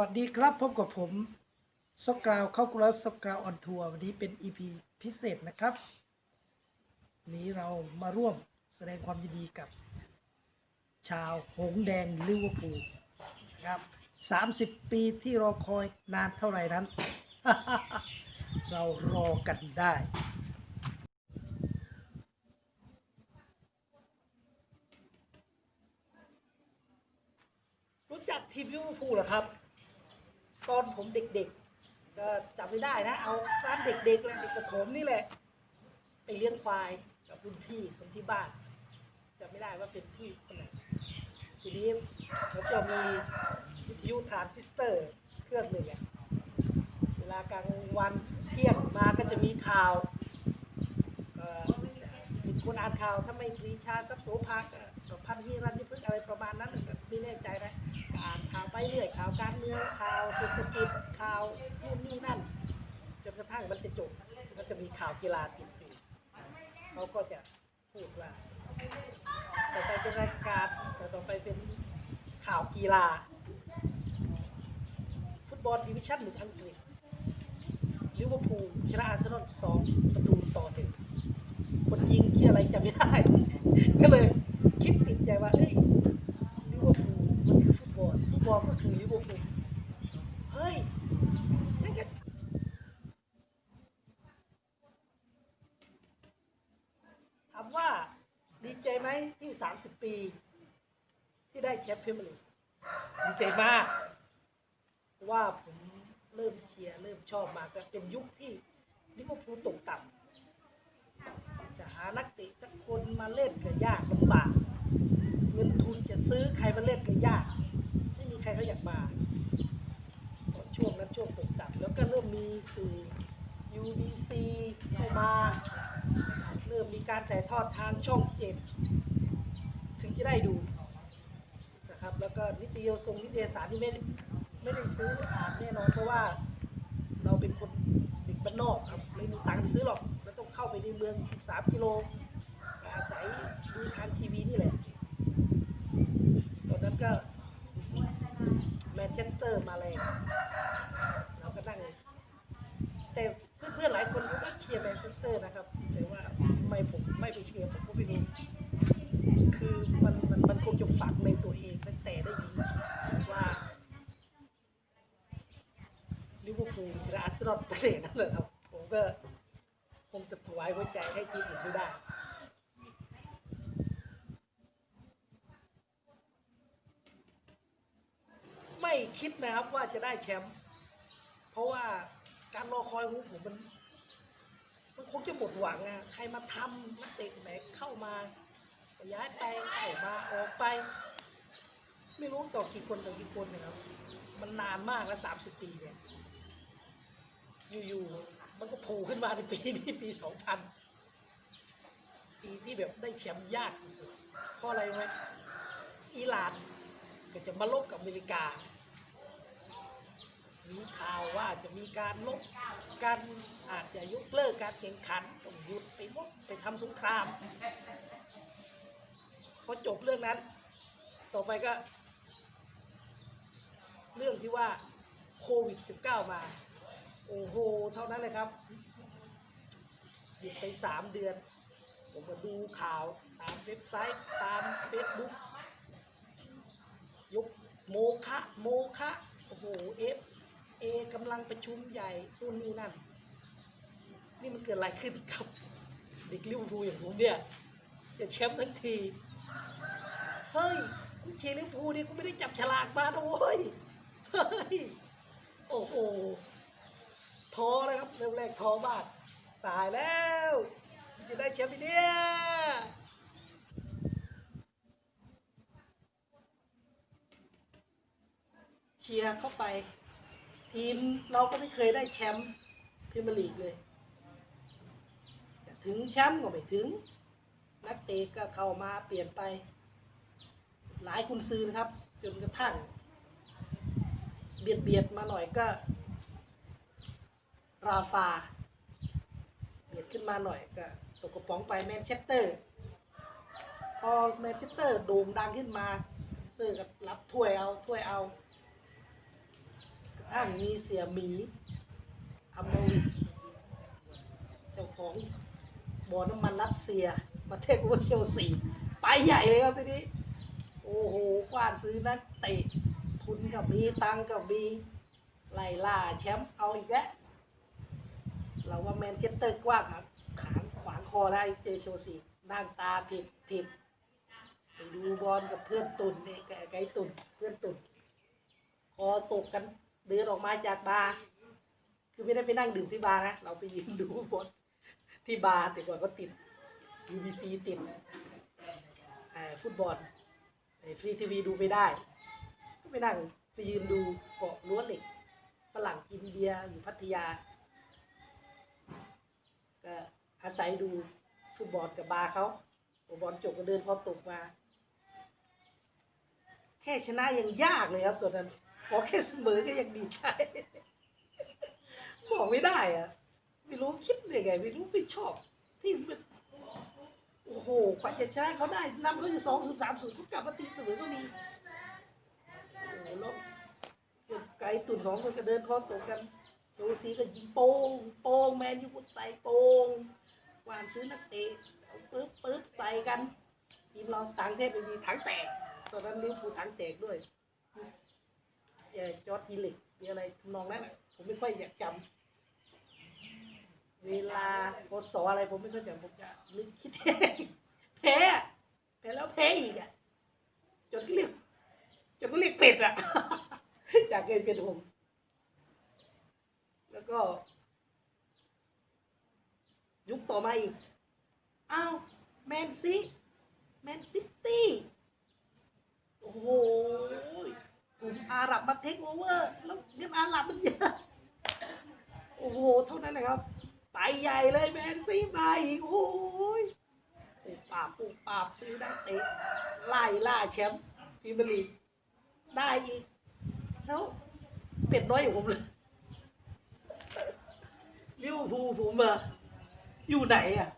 วัสดีครับพบกับผมซอกราวเข้ากราวซอกราวออนทัวร์วันนี้เป็น EP พิเศษนะครับ นี้เรามาร่วมแสดงความยินดีกับ ชาวหงแดงลิเวอร์พูลนะครับ 30 ปีที่รอคอยนานเท่าไหร่นั้น เรารอกันได้รู้จักทีมลิเวอร์พูลเหรอครับ ตอนผมเด็กๆ ก็จำไม่ได้นะ เอาร้านเด็กๆเลยเด็กประถมนี่แหละ ไปเลี้ยงควายกับรุ่นพี่คนที่บ้านจำไม่ได้ว่าเป็นพี่คนไหนทีนี้เขาจะมีวิทยุทรานซิสเตอร์เครื่องหนึ่งอะเวลากลางวันเที่ยงมาก็จะมีข่าวเอ่อมีคนอ่านข่าวถ้าไม่ปรีชาทรัพย์โสภาก็พันธีรัญญพฤกษ์อะไรประมาณนั้นไม่แน่ใจนะ อ่านข่าวไปเรื่อยข่าวการเมืองข่าวเศรษฐกิจข่าวนู่นนี่นั่นจนกระทั่งมันจะจบมันจะมีข่าวกีฬาติดอยู่เขาก็จะพูดว่าต่อไปเป็นรายการแต่ต่อไปเป็นข่าวกีฬา ฟุตบอลดิวิชั่นหนึ่งอังกฤษลิเวอร์พูลชนะอาร์เซนอลสองประตูต่อหนึ่งคนยิงที่อะไรจำไม่ได้ ก็เลยคิดติดใจว่าเอ้ย ลิเวอร์พูลมันคือฟุตบอลฟุตบอลก็คือลิเวอร์พูลเฮ้ยนั่นก็ถามว่าดีใจไหมที่ีที่ได้แชมป์พรีเมียร์ลีกดีใจมากเพราะว่าผมเริ่มเชียร์เริ่มชอบมาก็เป็นยุคที่ลิเวอร์พูลตกต่ำจะหานักเตะสักคนมาเล่นก็ยากลำบากเงินทุนจะซื้อใครมาเล่นก็ยาก ไม่มีใครเขาอยากมาตอนช่วงนั้นช่วงตกต่ำแล้วก็เริ่มมีสื่อ UBC เข้ามา เริ่มมีการถ่ายทอดทางช่องเจ็ด ถึงจะได้ดูนะครับ แล้วก็นิตยสงนิตยสารที่ไม่ได้ไม่ได้ซื้ออ่านแน่นอนเพราะว่าเราเป็นคนเด็กบ้านนอกครับไม่มีตังค์ไปซื้อหรอกเราต้องเข้าไปในเมือง 13 กิโลอาศัยดูทางทีวีนี่แหละตอนนั้นก็แมนเชสเตอร์มาเลยเราก็นั่งแต่เพื่อนๆหลายคนก็เชียร์แมนเชสเตอร์นะครับแต่ว่าทำไมผมไม่ไปเชียร์ผมก็ไม่รู้ คือมันมันมันคงจะฝังในตัวเองตั้งแต่ได้ยินว่าลิเวอร์พูลชนะอาร์เซนอลตั้งแต่นั้นเลยครับผมก็คงจะถวายหัวใจให้ทีมอื่นไม่ได้ไม่คิดนะครับว่าจะได้แชมป์เพราะว่าการรอคอยของผมมัน มันคงจะหมดหวังอะใครมาทำนักเตะไหนเข้ามา ย้ายไปเข้ามาออกไป ไม่รู้ต่อกี่คนต่อกี่คนนะครับ มันนานมากแล้วสามสิบปีเนี่ย อยู่ๆมันก็โผล่ขึ้นมาในปีนี้ปีสองพันปีที่แบบได้แชมป์ยากสุดๆเพราะอะไรไหมอิหร่านก็จะมาลบกับอเมริกา มีข่าวว่าจะมีการลบกันอาจจะยกเลิกการแข่งขันต้องหยุดไปลบไปทำสงคราม อจบเรื่องนั้น ต่อไปก็ เรื่องที่ว่าโควิด -19 มา โอ้โห เท่านั้นเลยครับ หยุดไปสามเดือน ผมก็ดูข่าวตามเว็บไซต์ ตามเฟซบุ๊กยุคโมคะโมคะโอ้โหเอฟเอกำลังประชุมใหญ่นู่นนี่นั่น นี่มันเกิดอะไรขึ้นครับ เด็กลิเวอร์พูลอย่างผมเนี่ย จะแชมป์ทั้งที เฮ้ยกูเชียร์ลิเวอร์พูลเนี่ยกูไม่ได้จับฉลากมานะเว้ยเฮ้ยโอ้โหท้อนะครับเริ่มแรกท้อมากตายแล้วจะได้แชมป์ไหมเนี่ยเชียร์เข้าไป ทีมเราก็ไม่เคยได้แชมป์พรีเมียร์ลีกเลย จะถึงแชมป์ก็ไม่ถึง นักเตะก็เข้ามาเปลี่ยนไป หลายคุณซื้อนะครับ จนกระทั่ง เบียดเบียดมาหน่อยก็ ราฟา เบียดขึ้นมาหน่อยก็ตกกระป๋องไปแมนเชสเตอร์ พอแมนเชสเตอร์โด่งดังขึ้นมาเซอร์ก็รับถ้วยเอาถ้วยเอากระทั่งมีเสียหมีอัมโมวิชเจ้าของบ่อน้ำมันรัสเซีย มาเทคโอเวอร์เชลซีไปใหญ่เลยครับทีนี้ โอ้โหกว้านซื้อนักเตะทุนกับมีตังกับมีไล่ล่าแชมป์เอาอีกแล้วเราว่าแมนเชสเตอร์กว้างครับขางขวางคอได้เจอเชลซีนั่งตาผิดผิดไปดูบอลกับเพื่อนตุนเนี่ยไก่ไก่ตุนเพื่อนตุนคอตกกันเดินออกมาจากบาร์คือไม่ได้ไปนั่งดื่มที่บาร์นะ เราไปยืนดูบอลที่บาร์แต่ก่อนก็ติด UBC ติดฟุตบอลฟรีทีวีดูไม่ได้ ก็ไปนั่งไปยืนดูเกาะรั้วนเหล็กฝรั่งกินเบียร์อยู่พัทยาก็อาศัยดูฟุตบอลกับบาร์เขาฟุตบอลจบก็เดินพอตกมา แค่ชนะยังยากเลยครับตัวนั้นพอแค่เสมอก็ยังดีใจบอกไม่ได้อะไม่รู้คิดยังไง ไม่รู้ไม่ชอบที่มัน อ้โหกว่าจะชนะเขาได้นำเขาอยู่สองศูนย์สามศูนย์เขากลับมาตีเสมอก็มีโอ้โหแล้วไกลตุ่นสองคนก็เดินคอตกกันโชซีก็ยิงโป้งโป้งแมนยูก็ใส่โป้งหวานซื้อนักเตะปึ๊บปึ๊บใส่กันทีมเราต่างเทพไปมีถังแตกตอนนั้นลิวพูถังแตกด้วยจอร์ดฮีลิกมีอะไรทำนองนั้นผมไม่ค่อยอยากจำ เวลาพศอะไรผมไม่ค่อยจผมจะนึกคิดเองแพ้แพ้แล้วแพ้อีกอะจนเรียกจนก็เรียกเป็ดอะอยากเคยเป็นผม แล้วก็ ยุคต่อมาอีกอ้าวแมนซีแมนซิตี้โอ้โหกลุ่มอาหรับมาเทคโอเวอร์ แล้วเงินอาหรับมันเยอะ โอ้โห เท่านั้นแหละครับ ไปใหญ่เลยแมนซีมาอีกโอ้ยปูปราบปูปราบซื้อได้เตะไล่ล่าแชมป์พรีเมียร์ลีกได้อีกแล้วเป็ดน้อยอยู่ผมเลยลิเวอร์พูลผมอะอยู่ไหนอะ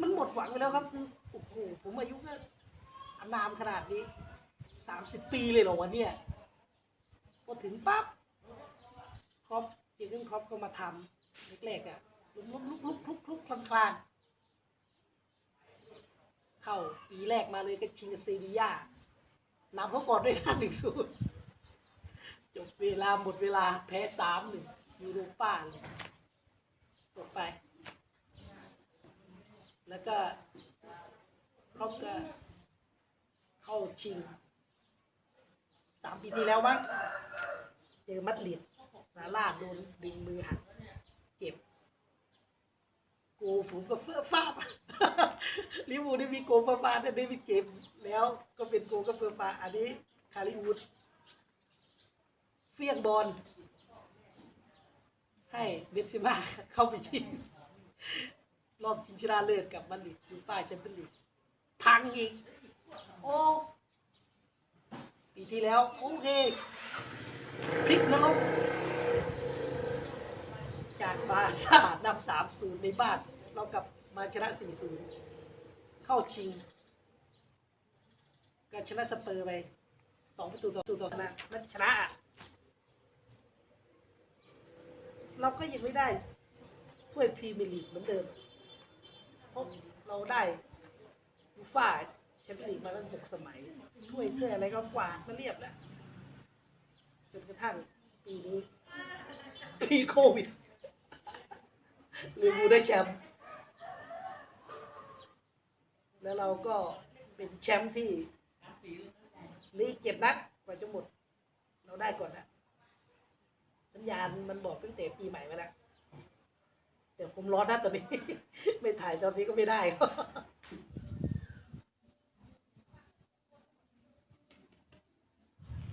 มันหมดหวังไปแล้วครับโอ้โหผมอายุก็อานามขนาดนี้สามสิบปีเลยเหรอวะเนี่ยพอถึงปั๊บครอปเจอร์เกนครอปก็มาทำ แรกๆอะลุกลุกลุกลุกลุกลุกคลานคลานเข้าปีแรกมาเลยก็ชิงกับเซบีย่านำเขาก่อนด้วยนะหนึ่งศูนย์จบเวลาหมดเวลาแพ้สามหนึ่งยูโรป้าเลยจบไป แล้วก็ครอบก็เข้าชิงสามปีที่แล้วมั้งเจอมัดลิดซาร่าโดนดึงมือหัก โกผมก็เฟื่อฟ้าบลิเวอร์พูลได้มีโกฟ้าฟ้าแต่ได้มีเจ็บแล้วก็เป็นโกก็เฟื่อฟ้าอันนี้คาริวูดเฟี้ยงบอลให้เบนซิม่าเข้าไปยิงรอบชิงชนะเลิศกับมันลิดยูฟ่าแชมเปี้ยนลีกพังอีกโอ้ปีที่แล้ว โอเคพลิกนรก จากบาร์ซ่านำสามศูนย์ในบ้าน เรากลับมาชนะสี่ศูนย์เข้าชิงก็ชนะสเปอร์ไปสองประตูต่อประตูต่อชนะนันชนะเราก็ยังไม่ได้ถ้วยพรีเมียร์ลีกเหมือนเดิมเพราะเราได้ยูฟ่าแชมเปี้ยนลีกมาตั้งหกสมัยถ้วยถ้วยอะไรก็กวาดมาเรียบแล้วจนกระทั่งปีนี้ ปีโควิด ลิเวอร์พูลได้แชมป์แล้วเราก็เป็นแชมป์ที่ลีกเจ็ดนัดกว่าจะหมด เราได้ก่อนนะสัญญาณมันบอกตั้งแต่ปีใหม่มาแล้วแต่ผมร้อนนะตอนนี้ ไม่ถ่ายตอนนี้ก็ไม่ได้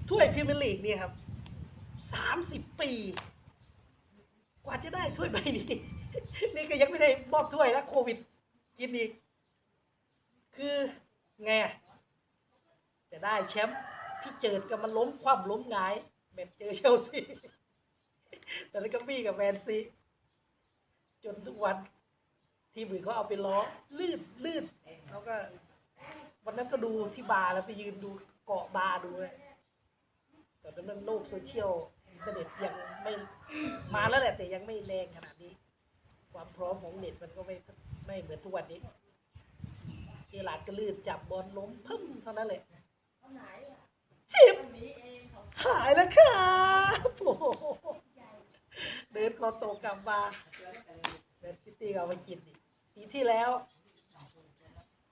ถ้วยพรีเมียร์ลีกเนี่ยครับสสามสิบปี กว่าจะได้ถ้วยใบนี้ นี่ก็ยังไม่ได้มอบถ้วยแล้วโควิดกินอีก คือไงจะได้แชมป์ที่เจิดกับมันล้มคว่ำล้มงายแมตช์เจอเชลซีแต่แล้วก็บี้กับแมนซีจนทุกวันทีมอื่นเขาเอาไปล้อลื่นลื่นแล้วก็ วันนั้นก็ดูที่บาร์แล้วไปยืนดูเกาะบาร์ดูเลยแต่ตอนนั้นโลกโซเชียลอินเทอร์เน็ตยังไม่มาแล้วแหละแต่ยังไม่แรงขนาดนี้ ความพร้อมของเน็ตมันก็ไม่ไม่เหมือนทุกวันนี้เจอหลาดก็ลื่นจับบอลล้มพึ่มเท่านั้นแหละชิบหายแล้วครับโอ้เดินคอโตกลับมาแมนซิตี้เอาไปกินอีกปีที่แล้ว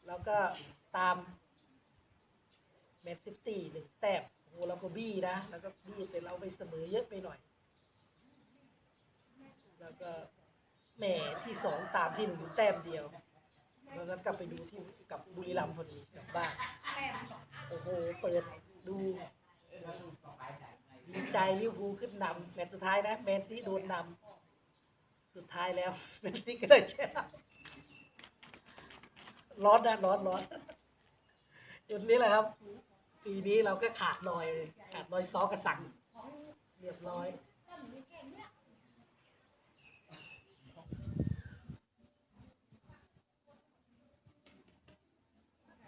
แล้วก็ตามแมนซิตี้หนึ่งแต้มโอ้เราก็บี้นะ แล้วก็บี้แต่เราไปเสมอเยอะไปหน่อย แล้วก็ แหมที่สองตามที่หนึ่งอยู่แต้มเดียวแล้วก็กลับไปดูที่กับบุรีรัมย์พอดีกลับบ้านโอ้โหเปิดดูดีใจลิเวอร์พูลขึ้นนำแมตช์สุดท้ายนะแมนซีโดนนำสุดท้ายแล้วแมนซีก็เลยชนะร้อนนะร้อนร้อนจุดนี้แหละครับ ปีนี้เราก็ขาดลอยเลยขาดลอยซอกระสังเรียบร้อย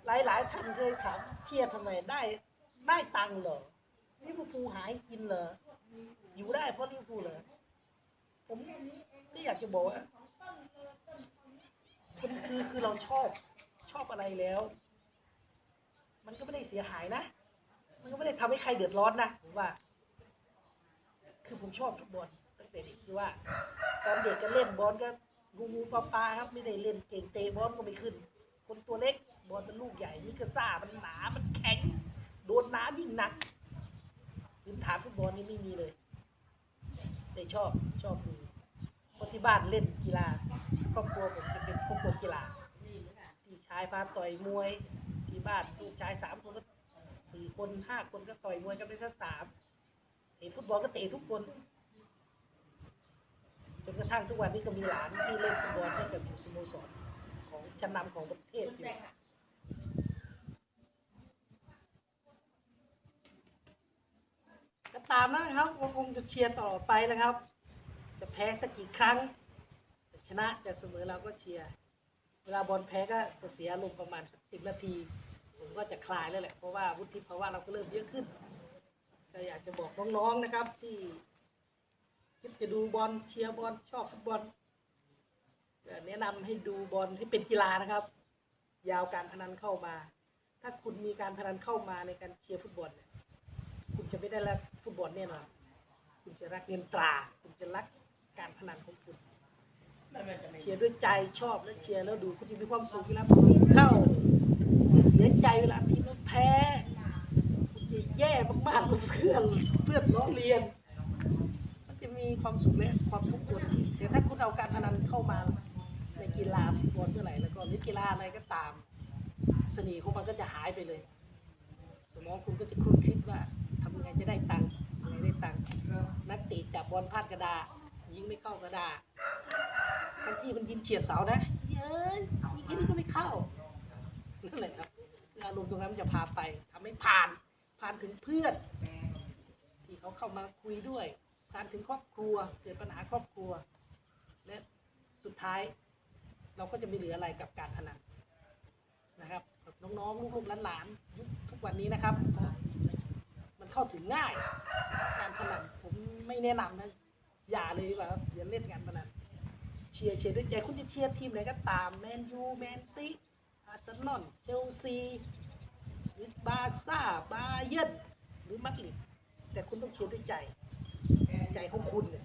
หลายหลายๆท่านเคยถามเชียร์ทำไมได้ได้ตังค์เหรอลิเวอร์พูลหายกินเหรออยู่ได้เพราะลิเวอร์พูลเหรอผมก็อยากจะบอกว่าคือคือคือเราชอบชอบอะไรแล้ว มันก็ไม่ได้เสียหายนะ มันก็ไม่ได้ทำให้ใครเดือดร้อนนะผมว่า คือผมชอบฟุตบอลตั้งแต่เด็กคือว่า ตอนเด็กก็เล่นบอลก็งูงูปลาปลาครับ ไม่ได้เล่นเก่งเตะบอลก็ไม่ขึ้น คนตัวเล็ก บอลเป็นลูกใหญ่นี่ก็ซ่ามันหนา มันแข็ง โดนน้ำยิ่งหนักพื้นฐานฟุตบอลนี่ไม่มีเลย แต่ชอบชอบดูเพราะที่บ้านเล่นกีฬาครอบครัวผมจะเป็นครอบครัวกีฬาพี่ชายพาต่อยมวย ที่บ้านลูกชายสามคนก็สี่คนห้าคนก็ต่อยมวยกันไปสักสามเตะฟุตบอลก็เตะทุกคนจนกระทั่งทุกวันนี้ก็มีหลานที่เล่นฟุตบอลให้กับอยู่สโมสรของชั้นนำของประเทศอยู่ ตามนะครับก็คงจะเชียร์ต่อไปนะครับ จะแพ้สักกี่ครั้งจะชนะจะเสมอเราก็เชียร์เวลาบอลแพ้ก็จะเสียลมประมาณสิบนาที ผมก็จะคลายแล้วแหละเพราะว่าวุฒิภาวะเราก็เริ่มเยอะขึ้นก็อยากจะบอกน้องๆนะครับ ที่คิดจะดูบอลเชียร์บอลชอบฟุตบอลแนะนำให้ดูบอลให้เป็นกีฬานะครับ ยาวการพนันเข้ามา ถ้าคุณมีการพนันเข้ามาในการเชียร์ฟุตบอลเนี่ย คุณจะไม่ได้รักฟุตบอลแน่นอน คุณจะรักเงินตรา คุณจะรักการพนันของคุณเชียร์ด้วยใจชอบแล้วเชียร์แล้วดูคุณจะมีความสุขเวลาทีมเข้าจะเสียใจเวลาทีมแพ้คุณจะแย่มากๆกับเพื่อนเพื่อนล้อเลียนมันจะมีความสุขและความทุกข์คนแต่ถ้าคุณเอาการพนันเข้ามาในกีฬาฟุตบอลเมื่อไหร่แล้วก็หรือกีฬาอะไรก็ตามเสน่ห์ของมันก็จะหายไปเลย สมองคุณก็จะคุ้นคิดว่า ทำยังไงจะได้ตังค์ยังไงได้ตังค์นักเตะจับบอลพลาดกระดายิงไม่เข้ากระดาบางทีมันยิงเฉียดเสานะเย้ยยิงแค่นี้ก็ไม่เข้านั่นแหละครับอารมณ์ตรงนั้นมันจะพาไปทำให้ผ่านผ่านถึงเพื่อนที่เขาเข้ามาคุยด้วย ผ่านถึงครอบครัวเกิดปัญหาครอบครัว และสุดท้าย เราก็จะไม่เหลืออะไรกับการพนันนะครับกับน้องๆลูกๆหลานๆยุคทุกวันนี้นะครับ เข้าถึงง่าย การพนันผมไม่แนะนำนะอย่าเลยดีกว่าครับอย่าเล่นการพนันเชียร์เชียร์ด้วยใจคุณจะเชียร์ทีมไหนก็ตามแมนยูแมนซีอาร์เซนอลเชลซีหรือบาร์ซ่าบาเยิร์นหรือมาดริดแต่คุณต้องเชียร์ด้วยใจใจของคุณเนี่ย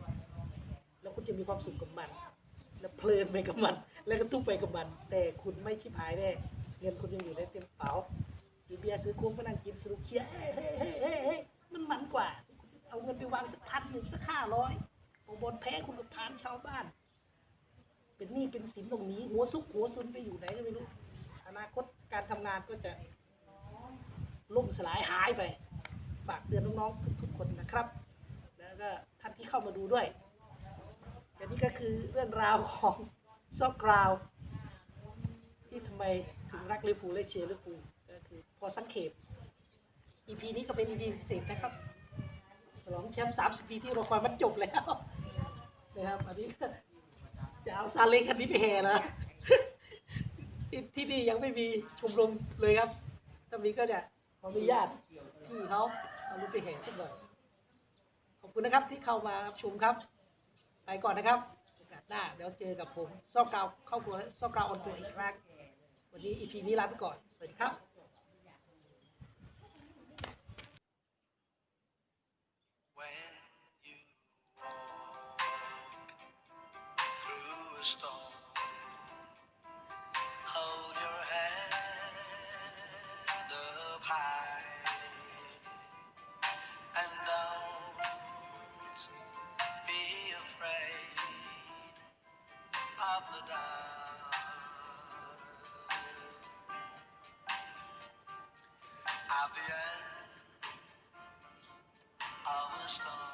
แล้วคุณจะมีความสุขกับมัน แล้วเพลินไปกับมัน แล้วก็ทุกไปกับมัน แต่คุณไม่ชิบหายแน่เงินคุณยังอยู่ในเต็มกระเป๋า ซื้อเบียร์ซื้อโค้งก็นั่งกินสนุกเคียเฮ้ยเฮ้ยเฮ้ยเฮ้ยเฮ้ยมันมันกว่า เอาเงินไปวางสักพันหนึ่งสักห้าร้อยเอาบนแพ้คุณกับพานชาวบ้าน เป็นหนี้เป็นสินตรงนี้ หัวซุกหัวซุนไปอยู่ไหนก็ไม่รู้ อนาคตการทำงานก็จะล่มสลายหายไป ฝากเตือนน้องๆทุกๆคนนะครับ แล้วก็ท่านที่เข้ามาดูด้วยแต่นี่ก็คือเรื่องราวของซอกกราวที่ทำไมถึงรักลิเวอร์พูลและเชียร์ลิเวอร์พูล พอสังเขป EP นี้ก็เป็น EP พิเศษนะครับฉลองแชมป์30 ปีที่เราคอยมันจบแล้วนะครับอันนี้จะเอาซาเล้งคันนี้ไปแห่แล้วที่นี่ยังไม่มีชมรมเลยครับถ้ามีก็จะขออนุญาตพี่เขาเอารถไปแห่สักหน่อยขอบคุณนะครับที่เข้ามารับชมครับ ไปก่อนนะครับโอกาสหน้าเดี๋ยวเจอกับผมซ่อกกาวเข้าครัวซ่อกกาวออนตัวอีกครั้งวันนี้ EP นี้ลาไปก่อน สวัสดีครับ a storm. Hold your head up high and don't be afraid of the dark. At the end of a storm.